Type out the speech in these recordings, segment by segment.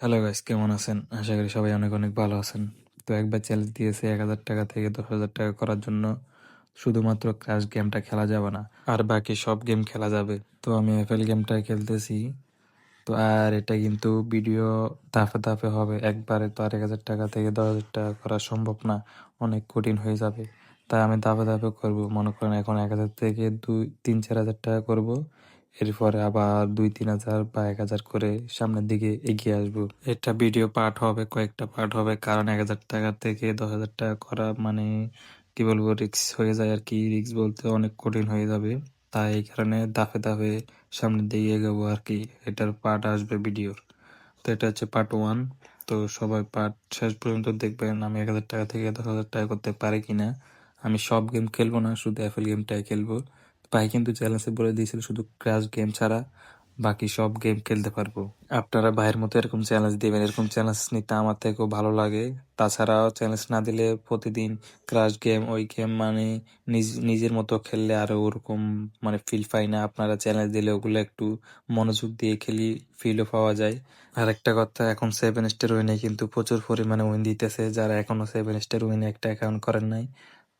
Hello guys কেমন আছেন? আশা করি সবাই অনেক অনেক ভালো আছেন। তো একবার চ্যালেঞ্জ দিয়েছে এক হাজার টাকা থেকে দশ হাজার টাকা করার জন্য। শুধুমাত্র ক্রাশ গেমটা খেলা যাবে না, আর বাকি সব গেম খেলা যাবে। তো আমি এফএল গেমটা খেলতেছি। তো আর এটা কিন্তু ভিডিও ধাপে ধাপে হবে। একবারে তো আর এক হাজার টাকা থেকে দশ হাজার টাকা করা সম্ভব না। অনেক কঠিন হয়ে যাবে। তাই আমি ধাপে ধাপে করব। মনে করেন এখন এক হাজার থেকে দুই, তিন, চার হাজার টাকা করব। এরপরে আবার দুই, তিন হাজার বা এক হাজার করে সামনের দিকে এগিয়ে আসব। এটা ভিডিও পার্ট হবে, কয়েকটা পার্ট হবে, কারণ এক হাজার টাকা থেকে দশ হাজার টাকা করা মানে কি বলব রিক্স হয়ে যায় আর কি। রিক্স বলতে অনেক কঠিন হয়ে যাবে। তাই এই কারণে দাফে দাফে সামনের দিকে এগোবো আর কি। এটার পার্ট আসবে ভিডিওর তো এটা হচ্ছে পার্ট ওয়ান তো সবাই পার্ট শেষ পর্যন্ত দেখবেন আমি এক হাজার টাকা থেকে দশ হাজার টাকা করতে পারি কিনা। আমি সব গেম খেলব না, শুধু অ্যাপেল গেমটাই খেলব। ভাই কিন্তু চ্যালেঞ্জে বলে দিয়েছিল শুধু ক্র্যাশ গেম ছাড়া বাকি সব গেম খেলতে পারব। আপনারা ভাইয়ের মতো এরকম চ্যালেঞ্জ দেবেন, এরকম চ্যালেঞ্জ নিতে আমার থেকেও ভালো লাগে। তাছাড়াও চ্যালেঞ্জ না দিলে প্রতিদিন ক্রাশ গেম ওই গেম মানে নিজ, নিজের মতো খেললে আরও ওরকম মানে ফিল পাই না। আপনারা চ্যালেঞ্জ দিলে ওগুলো একটু মনোযোগ দিয়ে খেলি ফিলও পাওয়া যায়। আর একটা কথা, এখন সেভেন স্টার উইনে কিন্তু প্রচুর পরিমাণে উইন দিতেছে। যারা এখনও সেভেন স্টার উইনে একটা অ্যাকাউন্ট করেন নাই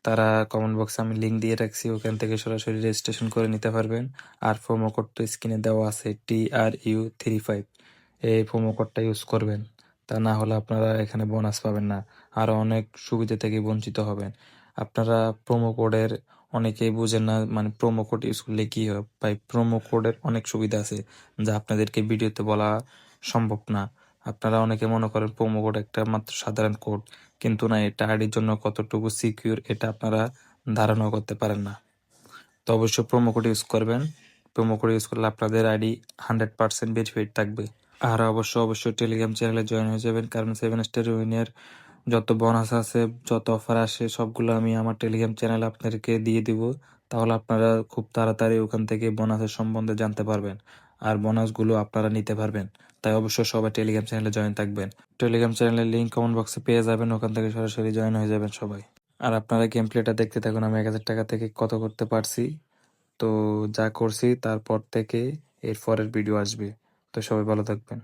তারা কমেন্ট বক্সে আমি লিঙ্ক দিয়ে রাখছি, ওখান থেকে সরাসরি রেজিস্ট্রেশন করে নিতে পারবেন। আর প্রোমো কোডটা স্ক্রিনে দেওয়া আছে T R U three five এই প্রোমো কোডটা ইউজ করবেন, তা না হলে আপনারা এখানে বোনাস পাবেন না আরও অনেক সুবিধা থেকে বঞ্চিত হবেন। আপনারা প্রোমো কোডের অনেকেই বুঝেন না মানে প্রোমো কোড ইউজ করলে কি হয়? ভাই প্রোমো কোডের অনেক সুবিধা আছে, যা আপনাদেরকে ভিডিওতে বলা সম্ভব না। আপনারা অনেকে মনে করেন প্রোমো কোড একটা মাত্র সাধারণ কোড কিন্তু না, এটা আইডির জন্য কতটুকু সিকিউর এটা আপনারা ধারণা করতে পারেন না। তো অবশ্যই প্রোমো কোড ইউজ করবেন। প্রোমো কোড ইউজ করলে আপনাদের আইডি হান্ড্রেড পার্সেন্ট ভেরিফাইড থাকবে। আর অবশ্যই অবশ্যই টেলিগ্রাম চ্যানেলে জয়েন হয়ে যাবেন, কারণ সেভেন স্টার উইনের যত বোনাস আছে যত অফার আসে, সবগুলো আমি আমার টেলিগ্রাম চ্যানেলে আপনাদেরকে দিয়ে দিব। তাহলে আপনারা খুব তাড়াতাড়ি ওখান থেকে বোনাসের সম্বন্ধে জানতে পারবেন। আর বোনাসগুলো আপনারা নিতে পারবেন। তাই অবশ্যই সবাই টেলিগ্রাম চ্যানেলে জয়েন থাকবেন। টেলিগ্রাম চ্যানেলের লিঙ্ক কমেন্ট বক্সে পেয়ে যাবেন, ওখান থেকে সরাসরি জয়েন হয়ে যাবেন সবাই। আর আপনারা গেম প্লেটা দেখতে থাকুন, আমি এক হাজার টাকা থেকে কত করতে পারছি। তো যা করছি, তারপর থেকে এর পরের ভিডিও আসবে। তো সবাই ভালো থাকবেন।